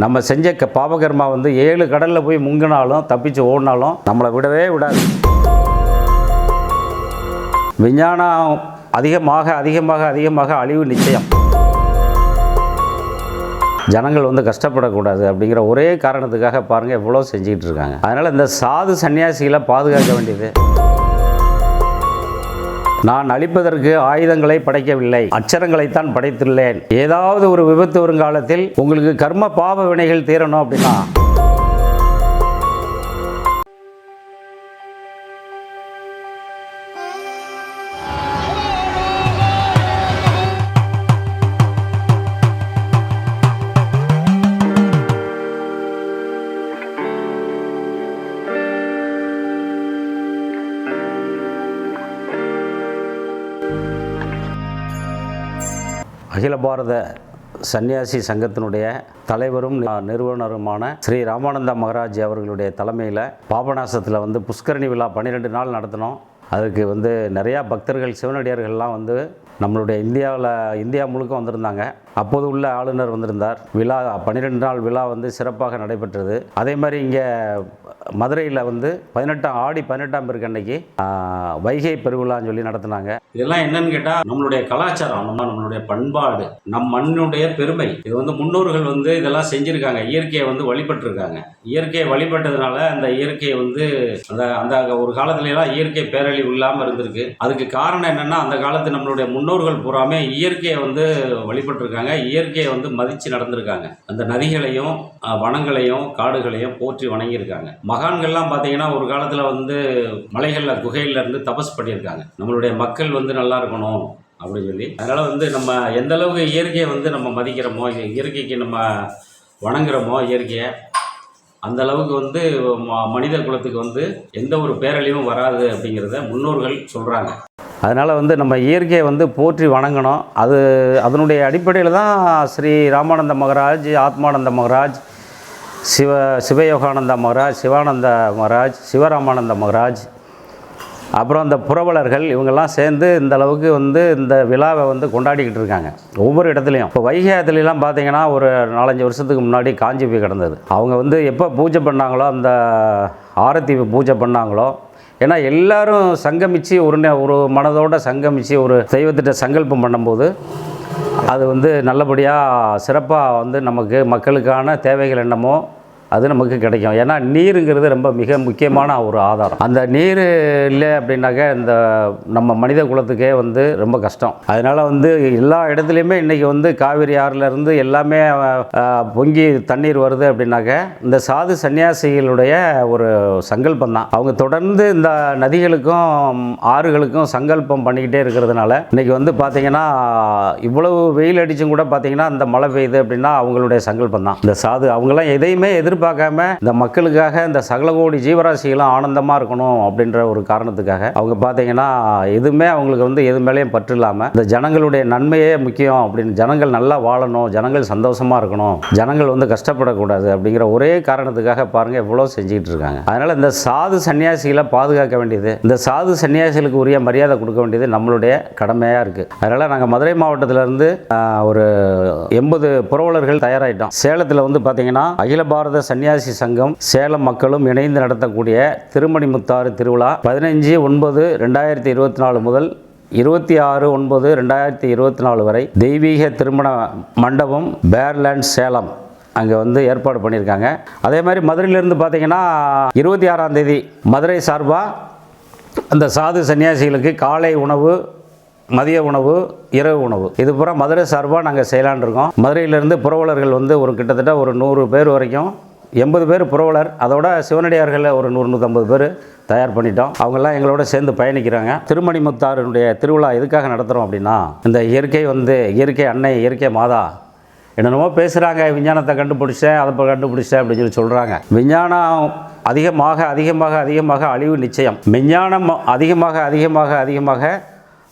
நம்ம செஞ்ச க பாவகர்மா வந்து ஏழு கடலில் போய் முங்கினாலும் தப்பிச்சு ஓடினாலும் நம்மளை விடவே விடாது. விஞ்ஞானம் அதிகமாக அதிகமாக அதிகமாக அழிவு நிச்சயம். ஜனங்கள் வந்து கஷ்டப்படக்கூடாது அப்படிங்கிற ஒரே காரணத்துக்காக பாருங்கள் எவ்வளோ செஞ்சுக்கிட்டு இருக்காங்க. அதனால் இந்த சாது சன்னியாசிகளை பாதுகாக்க வேண்டியது. நான் அழிப்பதற்கு ஆயுதங்களை படைக்கவில்லை அச்சரங்களைத்தான் படைத்துள்ளேன். ஏதாவது ஒரு விபத்து வருங்காலத்தில் உங்களுக்கு கர்ம பாவ வினைகள் தீரணும் அப்படின்னா? அகில பாரத சன்னியாசி சங்கத்தினுடைய தலைவரும் நிறுவனருமான ஸ்ரீ ராமானந்த மகராஜ் அவர்களுடைய தலைமையில் பாபநாசத்தில் வந்து புஷ்கரணி விழா பன்னிரெண்டு நாள் நடத்தினோம். அதுக்கு வந்து நிறையா பக்தர்கள் சிவனடியார்கள்லாம் வந்து நம்மளுடைய இந்தியாவில் இந்தியா முழுக்க வந்திருந்தாங்க. அப்போது உள்ள ஆளுநர் வந்திருந்தார். விழா பன்னிரெண்டு நாள் விழா வந்து சிறப்பாக நடைபெற்றது. அதே மாதிரி இங்கே மதுரையில் வந்து பதினெட்டாம் ஆடி பதினெட்டாம் பேருக்கு அன்னைக்கு வைகை பெருவிழான்னு சொல்லி நடத்தினாங்க. இதெல்லாம் என்னன்னு கேட்டால் நம்மளுடைய கலாச்சாரம் நம்ம நம்மளுடைய பண்பாடு நம் மண்ணுடைய பெருமை. இது வந்து முன்னோர்கள் வந்து இதெல்லாம் செஞ்சுருக்காங்க. இயற்கையை வந்து வழிபட்டிருக்காங்க. இயற்கையை வழிபட்டதுனால அந்த இயற்கையை வந்து அந்த அந்த ஒரு காலத்துலலாம் இயற்கை பேரழிவு இல்லாமல் இருந்திருக்கு. அதுக்கு காரணம் என்னென்னா அந்த காலத்து நம்மளுடைய முன் முன்னோர்கள் பூராமே இயற்கையை வந்து வழிபட்டிருக்காங்க. இயற்கையை வந்து மதித்து நடந்திருக்காங்க. அந்த நதிகளையும் வனங்களையும் காடுகளையும் போற்றி வணங்கியிருக்காங்க. மகான்கள்லாம் பார்த்தீங்கன்னா ஒரு காலத்தில் வந்து மலைகளில் குகையிலேருந்து தபஸ் பண்ணியிருக்காங்க. நம்மளுடைய மக்கள் வந்து நல்லா இருக்கணும் அப்படின்னு சொல்லி. அதனால் வந்து நம்ம எந்த அளவுக்கு இயற்கையை வந்து நம்ம மதிக்கிறோமோ இயற்கைக்கு நம்ம வணங்குறோமோ இயற்கையை அந்த அளவுக்கு வந்து ம- மனித குலத்துக்கு வந்து எந்த ஒரு பேரழிவும் வராது அப்படிங்கிறத முன்னோர்கள் சொல்கிறாங்க அதனால் வந்து நம்ம இயற்கையை வந்து போற்றி வணங்கணும். அது அதனுடைய அடிப்படையில் தான் ஸ்ரீ ராமானந்த மகராஜ் ஆத்மானந்த மகராஜ் சிவ சிவயோகானந்த மகராஜ் சிவானந்த மகராஜ் சிவராமானந்த மகராஜ் அப்புறம் அந்த புரவலர்கள் இவங்கெல்லாம் சேர்ந்து இந்த அளவுக்கு வந்து இந்த விழாவை வந்து கொண்டாடிக்கிட்டு இருக்காங்க. ஒவ்வொரு இடத்துலையும். இப்போ வைகாயத்துலலாம் பார்த்தீங்கன்னா ஒரு நாலஞ்சு வருஷத்துக்கு முன்னாடி காஞ்சி போய் கிடந்தது. அவங்க வந்து எப்போ பூஜை பண்ணாங்களோ அந்த ஆரத்தி பூஜை பண்ணாங்களோ? ஏன்னா எல்லாரும் சங்கமித்து ஒரு ஒரு மனதோட சங்கமித்து ஒரு தெய்வத்திட்ட சங்கல்பம் பண்ணும்போது அது வந்து நல்லபடியாக சிறப்பாக வந்து நமக்கு மக்களுக்கான தேவைகள் என்னமோ அது நமக்கு கிடைக்கும். ஏன்னா நீருங்கிறது ரொம்ப மிக முக்கியமான ஒரு ஆதாரம். அந்த நீர் இல்லை அப்படின்னாக்க இந்த நம்ம மனித குலத்துக்கே வந்து ரொம்ப கஷ்டம். அதனால் வந்து எல்லா இடத்துலையுமே இன்றைக்கி வந்து காவிரி ஆறுலேருந்து எல்லாமே பொங்கி தண்ணீர் வருது அப்படின்னாக்க இந்த சாது சன்னியாசிகளுடைய ஒரு சங்கல்பம் தான். அவங்க தொடர்ந்து இந்த நதிகளுக்கும் ஆறுகளுக்கும் சங்கல்பம் பண்ணிக்கிட்டே இருக்கிறதுனால இன்றைக்கி வந்து பார்த்திங்கன்னா இவ்வளவு வெயில் அடிச்சும் கூட பார்த்தீங்கன்னா இந்த மழை பெய்யுது அப்படின்னா அவங்களுடைய சங்கல்பம் தான். இந்த சாது அவங்களாம் எதையுமே எதிர்ப்பு எதிர்பார்க்காம இந்த மக்களுக்காக இந்த சகல கோடி ஜீவராசிகளும் ஆனந்தமாக இருக்கணும் அப்படின்ற ஒரு காரணத்துக்காக அவங்க பார்த்தீங்கன்னா எதுவுமே அவங்களுக்கு வந்து எது மேலேயும் பற்று இல்லாமல் இந்த ஜனங்களுடைய நன்மையே முக்கியம் அப்படின்னு ஜனங்கள் நல்லா வாழணும் ஜனங்கள் சந்தோஷமாக இருக்கணும் ஜனங்கள் வந்து கஷ்டப்படக்கூடாது அப்படிங்கிற ஒரே காரணத்துக்காக பாருங்கள் எவ்வளோ செஞ்சுக்கிட்டு இருக்காங்க. அதனால் இந்த சாது சன்னியாசிகளை பாதுகாக்க வேண்டியது இந்த சாது சன்னியாசிகளுக்கு உரிய மரியாதை கொடுக்க வேண்டியது நம்மளுடைய கடமையாக இருக்குது அதனால் நாங்கள் மதுரை மாவட்டத்திலேருந்து ஒரு எண்பது புரவலர்கள் தயாராகிட்டோம் சேலத்தில் வந்து பார்த்தீங்கன்னா அகில பாரத சன்னியாசி சங்கம் சேலம் மக்களும் இணைந்து நடத்தக்கூடிய திருமணிமுத்தாறு திருவிழா பதினஞ்சு ஒன்பது ரெண்டாயிரத்தி இருபத்தி நாலு முதல் இருபத்தி ஆறு ஒன்பது ரெண்டாயிரத்தி இருபத்தி நாலு வரை தெய்வீக திருமண மண்டபம் பேர்லேண்ட் சேலம் அங்கே வந்து ஏற்பாடு பண்ணியிருக்காங்க. அதே மாதிரி மதுரையிலேருந்து பார்த்தீங்கன்னா இருபத்தி ஆறாம் தேதி மதுரை சார்பாக அந்த சாது சன்னியாசிகளுக்கு காலை உணவு மதிய உணவு இரவு உணவு. இது பூரா மதுரை சார்பாக நாங்கள் செய்யலான் இருக்கோம். மதுரையிலேருந்து புரவலர்கள் வந்து ஒரு கிட்டத்தட்ட ஒரு நூறு பேர் வரைக்கும் எண்பது பேர் புரவலர். அதோட சிவனடியார்களில் ஒரு நூறு நூற்றம்பது பேர் தயார் பண்ணிட்டோம். அவங்கெல்லாம் எங்களோட சேர்ந்து பயணிக்கிறாங்க. திருமணிமுத்தாருடைய திருவிழா எதுக்காக நடத்துகிறோம் அப்படின்னா இந்த இயற்கை வந்து இயற்கை அன்னை இயற்கை மாதா என்னென்னமோ பேசுகிறாங்க விஞ்ஞானத்தை கண்டுபிடிச்சேன் அதை இப்போ கண்டுபிடிச்சேன் அப்படின்னு சொல்லி சொல்கிறாங்க விஞ்ஞானம் அதிகமாக அதிகமாக அதிகமாக அழிவு நிச்சயம். விஞ்ஞானம் அதிகமாக அதிகமாக அதிகமாக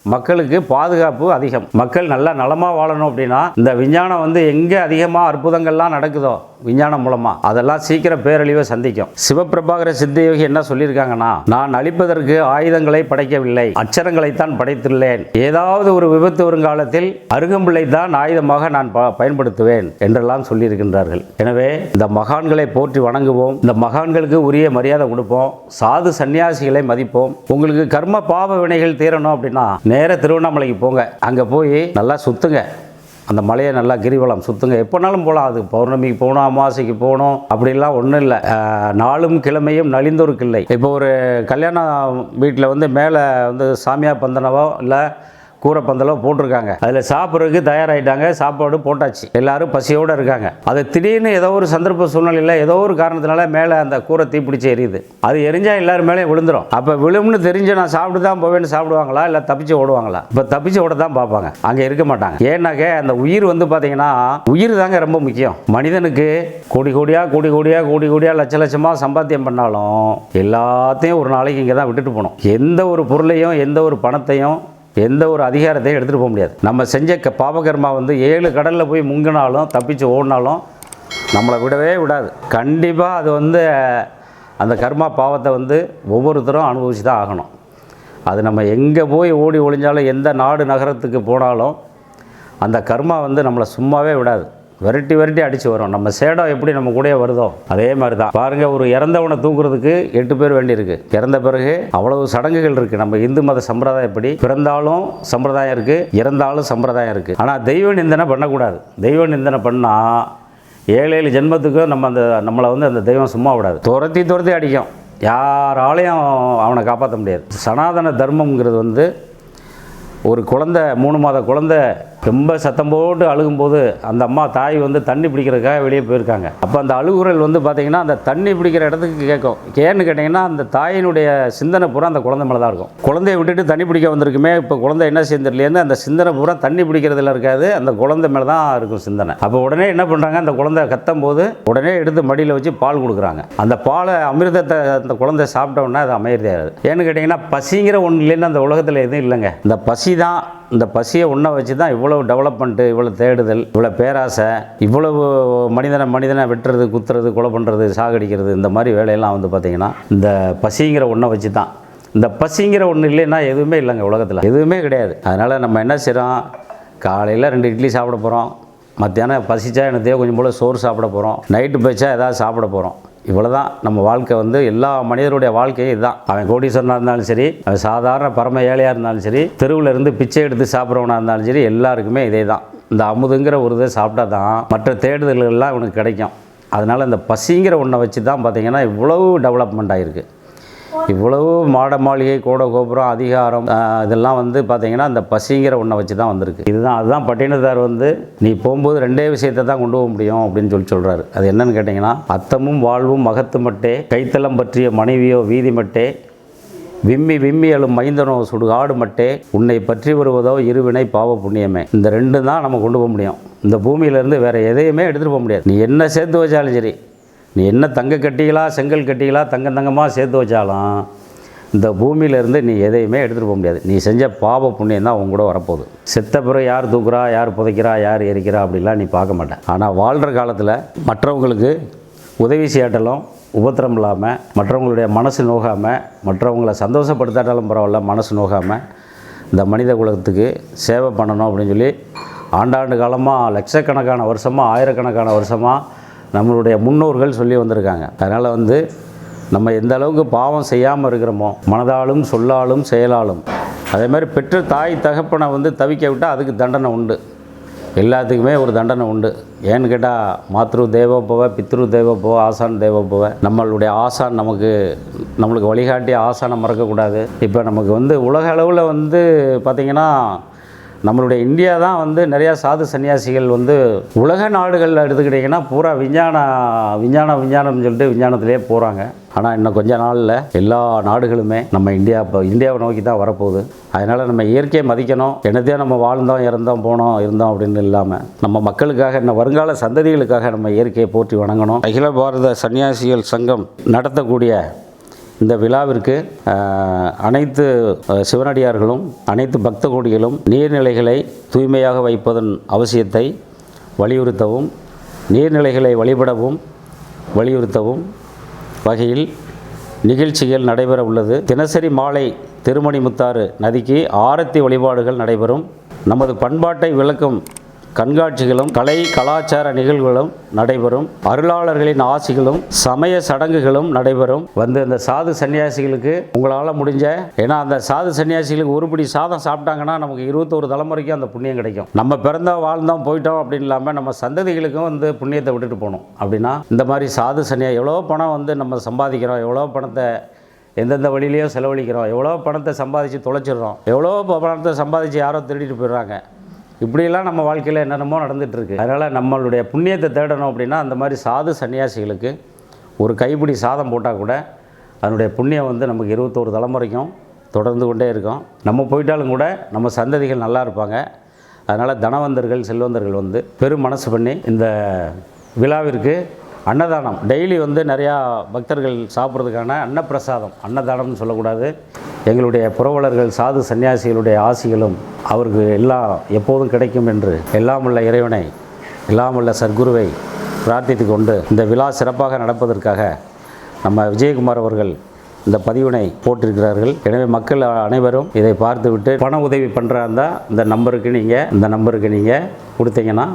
மக்களுக்கு பாதுகாப்பு அதிகம். மக்கள் நல்லா நலமாக வாழணும் அப்படின்னா இந்த விஞ்ஞானம் வந்து எங்கே அதிகமாக அற்புதங்கள்லாம் நடக்குதோ விஞ்ஞானம் மூலமாக அதெல்லாம் சீக்கிரம் பேரழிவை சந்திக்கும். சிவபிரபாகர சித்தயோகி என்ன சொல்லியிருக்காங்கன்னா நான் அழிப்பதற்கு ஆயுதங்களை படைக்கவில்லை அச்சரங்களைத்தான் படைத்துள்ளேன். ஏதாவது ஒரு விபத்து வருங்காலத்தில் அருகம்பிள்ளை தான் ஆயுதமாக நான் ப- பயன்படுத்துவேன் என்றெல்லாம் சொல்லியிருக்கின்றார்கள். எனவே இந்த மகான்களை போற்றி வணங்குவோம். இந்த மகான்களுக்கு உரிய மரியாதை கொடுப்போம். சாது சன்னியாசிகளை மதிப்போம். உங்களுக்கு கர்ம பாவ வினைகள் தீரணும் அப்படின்னா நேர திருவண்ணாமலைக்கு போங்க. அங்கே போய் நல்லா சுத்துங்க. அந்த மலையை நல்லா கிரிவலம் சுற்றுங்க எப்போனாலும் போகலாம் அது பௌர்ணமிக்கு போகணும் அமாவாசைக்கு போகணும் அப்படிலாம் ஒன்றும் இல்லை. நாளும் கிழமையும் நலிந்தோருக்கு இல்லை. இப்போ ஒரு கல்யாண வீட்டில் வந்து மேலே வந்து சாமியார் பந்தனவோ இல்லை கூரை பந்தலம் போட்டிருக்காங்க. அதில் சாப்பிட்றதுக்கு தயாராகிட்டாங்க சாப்பாடு போட்டாச்சு. எல்லாரும் பசியோடு இருக்காங்க. அது திடீர்னு ஏதோ ஒரு சந்தர்ப்ப சூழ்நிலையில் ஏதோ ஒரு காரணத்தினால மேலே அந்த கூரை தீப்பிடிச்சு எரியுது. அது எரிஞ்சால் எல்லாரும் மேலே விழுந்துரும். அப்போ விழும்னு தெரிஞ்சு நான் சாப்பிட்டு தான் போவேன்னு சாப்பிடுவாங்களா? இல்லை தப்பிச்சு ஓடுவாங்களா? இப்போ தப்பிச்சு ஓட தான் பார்ப்பாங்க. அங்கே இருக்க மாட்டாங்க. ஏன்னாக்க அந்த உயிர் வந்து பார்த்தீங்கன்னா உயிர் தாங்க ரொம்ப முக்கியம். மனிதனுக்கு கோடி கோடியாக கோடி கோடியாக கோடி கோடியாக லட்ச லட்சமாக சம்பாத்தியம் பண்ணாலும் எல்லாத்தையும் ஒரு நாளைக்கு இங்கே தான் விட்டுட்டு போகணும். எந்த ஒரு பொருளையும் எந்த ஒரு பணத்தையும் எந்த ஒரு அதிகாரத்தையும் எடுத்துகிட்டு போக முடியாது. நம்ம செஞ்ச க பாபகர்மா வந்து ஏழு கடலில் போய் முங்கினாலும் தப்பிச்சு ஓடினாலும் நம்மளை விடவே விடாது. கண்டிப்பாக அது வந்து அந்த கர்மா பாவத்தை வந்து ஒவ்வொருத்தரும் அனுபவிச்சு தான் ஆகணும். அது நம்ம எங்கே போய் ஓடி ஒழிஞ்சாலும் எந்த நாடு நகரத்துக்கு போனாலும் அந்த கர்மா வந்து நம்மளை சும்மாவே விடாது. விரட்டி விரட்டி அடித்து வரும். நம்ம சேடம் எப்படி நம்ம கூடயே வருதோ அதே மாதிரி தான் பாருங்கள் ஒரு இறந்தவனை தூக்குறதுக்கு எட்டு பேர் வேண்டியிருக்கு இறந்த பிறகு அவ்வளவு சடங்குகள் இருக்குது நம்ம இந்து மத சம்பிரதாயப்படி பிறந்தாலும் சம்பிரதாயம் இருக்குது இறந்தாலும் சம்பிரதாயம் இருக்குது ஆனால் தெய்வ நிந்தனை பண்ணக்கூடாது. தெய்வ நிந்தனை பண்ணால் ஏழு ஏழு ஜென்மத்துக்கும் நம்ம அந்த நம்மளை வந்து அந்த தெய்வம் சும்மா விடாது. துரத்தி துரத்தி அடிக்கும். யாராலையும் அவனை காப்பாற்ற முடியாது. சனாதன தர்மம்ங்கிறது வந்து ஒரு குழந்தை மூணு மாத குழந்தை ரொம்ப சத்தம் போட்டு அழுகும்போது அந்த அம்மா தாய் வந்து தண்ணி பிடிக்கிறதுக்காக வெளியே போயிருக்காங்க. அப்போ அந்த அழுகுரல் வந்து பார்த்திங்கன்னா அந்த தண்ணி பிடிக்கிற இடத்துக்கு கேட்கும். ஏன்னு கேட்டிங்கன்னா அந்த தாயினுடைய சிந்தனை பூரா அந்த குழந்தை மேலே தான் இருக்கும். குழந்தைய விட்டுட்டு தண்ணி பிடிக்க வந்திருக்குமே இப்போ குழந்தை என்ன செய்யறதுலேருந்து அந்த சிந்தனை பூரா தண்ணி பிடிக்கிறதுல இருக்காது அந்த குழந்தை மேலே தான் இருக்கும் சிந்தனை. அப்போ உடனே என்ன பண்ணுறாங்க அந்த குழந்தை கத்தும் போது உடனே எடுத்து மடியில் வச்சு பால் கொடுக்குறாங்க. அந்த பாலை அமிர்தத்தை அந்த குழந்தை சாப்பிட்டோன்னா அது அமைதியாகுது ஏன்னு கேட்டிங்கன்னா பசிங்கிற ஒன்று இல்லைன்னு அந்த உலகத்தில் எதுவும் இல்லைங்க. இந்த பசி தான் இந்த பசியை உண்ண வச்சு தான் இவ்வளவு டெவலப்மெண்ட்டு இவ்வளோ தேடுதல் இவ்வளோ பேராசை இவ்வளவு மனிதனை மனிதனை வெட்டுறது குத்துறது கொலை பண்ணுறது சாகடிக்கிறது இந்த மாதிரி வேலையெல்லாம் வந்து பார்த்திங்கன்னா இந்த பசிங்கிற ஒன்றை வச்சு தான் இந்த பசிங்கிற ஒன்று இல்லைன்னா எதுவுமே இல்லைங்க உலகத்தில். எதுவுமே கிடையாது. அதனால் நம்ம என்ன செய்கிறோம் காலையில் ரெண்டு இட்லி சாப்பிட போகிறோம் மத்தியானம் பசிச்சா எனக்கு கொஞ்சம் போல் சோறு சாப்பிட போகிறோம் நைட்டு பசிச்சா ஏதாவது சாப்பிட போகிறோம் இவ்வளோ தான் நம்ம வாழ்க்கை வந்து எல்லா மனிதருடைய வாழ்க்கையும் இதுதான். அவன் கோடீஸ்வரனாக இருந்தாலும் சரி அவன் சாதாரண பரம ஏழையாக இருந்தாலும் சரி தெருவில் இருந்து பிச்சை எடுத்து சாப்பிட்றவனாக இருந்தாலும் சரி எல்லாருக்குமே இதே தான் இந்த அமுதுங்கிற ஒரு இதை சாப்பிட்டா தான் மற்ற தேடுதல்கள்லாம் இவனுக்கு கிடைக்கும். அதனால் இந்த பசிங்கிற ஒன்றை வச்சு தான் பார்த்திங்கன்னா இவ்வளவு டெவலப்மெண்ட் ஆகிருக்கு இவ்வளவு மாட மாளிகை கோட கோபுரம் அதிகாரம் இதெல்லாம் வந்து பார்த்தீங்கன்னா அந்த பசிங்கிற ஒன்றை வச்சு தான் வந்திருக்கு. இதுதான் அதுதான் பட்டினத்தார் வந்து நீ போகும்போது ரெண்டே விஷயத்தை தான் கொண்டு போக முடியும் அப்படின்னு சொல்லி சொல்கிறாரு அது என்னன்னு கேட்டிங்கன்னா அத்தமும் வாழ்வும் மகத்து மட்டே கைத்தளம் பற்றிய மனைவியோ வீதி மட்டே விம்மி விம்மி எழும் மைந்தனோ சுடுகாடு மட்டே உன்னை பற்றி வருவதோ இருவினை பாவ புண்ணியமே. இந்த ரெண்டு தான் நம்ம கொண்டு போக முடியும். இந்த பூமியிலேருந்து வேறு எதையுமே எடுத்துகிட்டு போக முடியாது. நீ என்ன சேர்த்து வச்சாலும் சரி நீ என்ன தங்க கட்டிகளா செங்கல் கட்டிகளா தங்கம் தங்கமாக சேர்த்து வச்சாலும் இந்த பூமியிலேருந்து நீ எதையுமே எடுத்துகிட்டு போக முடியாது. நீ செஞ்ச பாவ புண்ணியம் தான் உன் கூட வரப்போகுது. செத்த பிறகு யார் தூக்குறா யார் புதைக்கிறா யார் எரிக்கிறா அப்படிலாம் நீ பார்க்க மாட்டேன். ஆனால் வாழ்கிற காலத்தில் மற்றவங்களுக்கு உதவி செய்யாட்டலும் உபத்திரம் இல்லாமல் மற்றவங்களுடைய மனசு நோகாமல் மற்றவங்கள சந்தோஷப்படுத்தாட்டாலும் பரவாயில்ல மனசு நோகாமல் இந்த மனித குலத்துக்கு சேவை பண்ணணும் அப்படின்னு சொல்லி ஆண்டாண்டு காலமாக லட்சக்கணக்கான வருஷமாக ஆயிரக்கணக்கான வருஷமாக நம்மளுடைய முன்னோர்கள் சொல்லி வந்திருக்காங்க. அதனால் வந்து நம்ம எந்த அளவுக்கு பாவம் செய்யாமல் இருக்கிறோமோ மனதாலும் சொல்லாலும் செயலாலும். அதே மாதிரி பெற்ற தாய் தகப்பனை வந்து தவிக்க விட்டால் அதுக்கு தண்டனை உண்டு. எல்லாத்துக்குமே ஒரு தண்டனை உண்டு. ஏன்னு கேட்டால் மாத்ரு தேவோபவ பித்ரு தேவோபவ ஆசான் தேவோபவ நம்மளுடைய ஆசான் நமக்கு நம்மளுக்கு வழிகாட்டி ஆசானை மறக்கக்கூடாது. இப்போ நமக்கு வந்து உலக அளவில் வந்து பார்த்திங்கன்னா நம்மளுடைய இந்தியா தான் வந்து நிறையா சாது சன்னியாசிகள் வந்து உலக நாடுகளில் எடுத்துக்கிட்டிங்கன்னா பூரா விஞ்ஞான விஞ்ஞானம் விஞ்ஞானம்னு சொல்லிட்டு விஞ்ஞானத்திலே போகிறாங்க ஆனால் இன்னும் கொஞ்ச நாளில் எல்லா நாடுகளுமே நம்ம இந்தியா இப்போ இந்தியாவை நோக்கி தான் வரப்போகுது. அதனால் நம்ம இயற்கையை மதிக்கணும். என்னத்தையோ நம்ம வாழ்ந்தோம் இறந்தோம் போனோம் இருந்தோம் அப்படின்னு இல்லாமல் நம்ம மக்களுக்காக இன்னும் வருங்கால சந்ததிகளுக்காக நம்ம இயற்கையை போற்றி வணங்கணும். அகில பாரத சன்னியாசிகள் சங்கம் நடத்தக்கூடிய இந்த விழாவிற்கு அனைத்து சிவனடியார்களும் அனைத்து பக்த கோடிகளும் நீர்நிலைகளை தூய்மையாக வைப்பதன் அவசியத்தை வலியுறுத்தவும் நீர்நிலைகளை வழிபடவும் வலியுறுத்தவும் வகையில் நிகழ்ச்சிகள் நடைபெற உள்ளது. தினசரி மாலை திருமணிமுத்தாறு நதிக்கு ஆரத்தி வழிபாடுகள் நடைபெறும். நமது பண்பாட்டை விளக்கும் கண்காட்சிகளும் கலை கலாச்சார நிகழ்வுகளும் நடைபெறும். அருளாளர்களின் ஆசிகளும் சமய சடங்குகளும் நடைபெறும். வந்து அந்த சாது சன்னியாசிகளுக்கு உங்களால் முடிஞ்ச ஏன்னா அந்த சாது சன்னியாசிகளுக்கு ஒருபடி சாதம் சாப்பிட்டாங்கன்னா நமக்கு இருபத்தோரு தலைமுறைக்கும் அந்த புண்ணியம் கிடைக்கும். நம்ம பிறந்தோம் வாழ்ந்தோம் போயிட்டோம் அப்படின்னு இல்லாமல் நம்ம சந்ததிகளுக்கும் வந்து புண்ணியத்தை விட்டுட்டு போகணும். அப்படின்னா இந்த மாதிரி சாது சன்னியா எவ்வளோ பணம் வந்து நம்ம சம்பாதிக்கிறோம் எவ்வளோ பணத்தை எந்தெந்த வழியிலையோ செலவழிக்கிறோம் எவ்வளோ பணத்தை சம்பாதிச்சு தொலைச்சிடுறோம் எவ்வளோ ப- பணத்தை சம்பாதிச்சு யாரோ திருடிட்டு போயிடுறாங்க. இப்படியெல்லாம் நம்ம வாழ்க்கையில் என்னென்னமோ நடந்துகிட்ருக்கு அதனால் நம்மளுடைய புண்ணியத்தை தேடணும் அப்படின்னா அந்த மாதிரி சாது சன்னியாசிகளுக்கு ஒரு கைப்பிடி சாதம் போட்டால் கூட அதனுடைய புண்ணியம் வந்து நமக்கு இருபத்தோரு தலைமுறைக்கும் தொடர்ந்து கொண்டே இருக்கும். நம்ம போயிட்டாலும் கூட நம்ம சந்ததிகள் நல்லா இருப்பாங்க. அதனால் தனவந்தர்கள் செல்வந்தர்கள் வந்து பெரும் மனசு பண்ணி இந்த விழாவிற்கு அன்னதானம் டெய்லி வந்து நிறையா பக்தர்கள் சாப்பிட்றதுக்கான அன்னப்பிரசாதம் அன்னதானம்னு சொல்லக்கூடாது. எங்களுடைய புரவலர்கள் சாது சன்னியாசிகளுடைய ஆசிகளும் அவருக்கு எல்லாம் எப்போதும் கிடைக்கும் என்று எல்லாம் உள்ள இறைவனை எல்லாம் உள்ள சர்க்குருவை பிரார்த்தித்து கொண்டு இந்த விழா சிறப்பாக நடப்பதற்காக நம்ம விஜயகுமார் அவர்கள் இந்த பதிவினை போட்டிருக்கிறார்கள். எனவே மக்கள் அனைவரும் இதை பார்த்துவிட்டு பண உதவி பண்ணுறா இருந்தால் இந்த நம்பருக்கு நீங்கள் இந்த நம்பருக்கு நீங்கள் கொடுத்தீங்கன்னா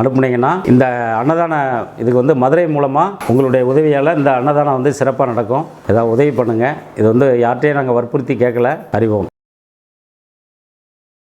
அனுப்புனீங்கன்னா இந்த அன்னதான இதுக்கு வந்து மதுரை மூலமாக உங்களுடைய உதவியால் இந்த அன்னதானம் வந்து சிறப்பாக நடக்கும். ஏதாவது உதவி பண்ணுங்கள் இது வந்து யார்கிட்டையும் நாங்கள் வற்புறுத்தி கேட்கல. அறிவோம்.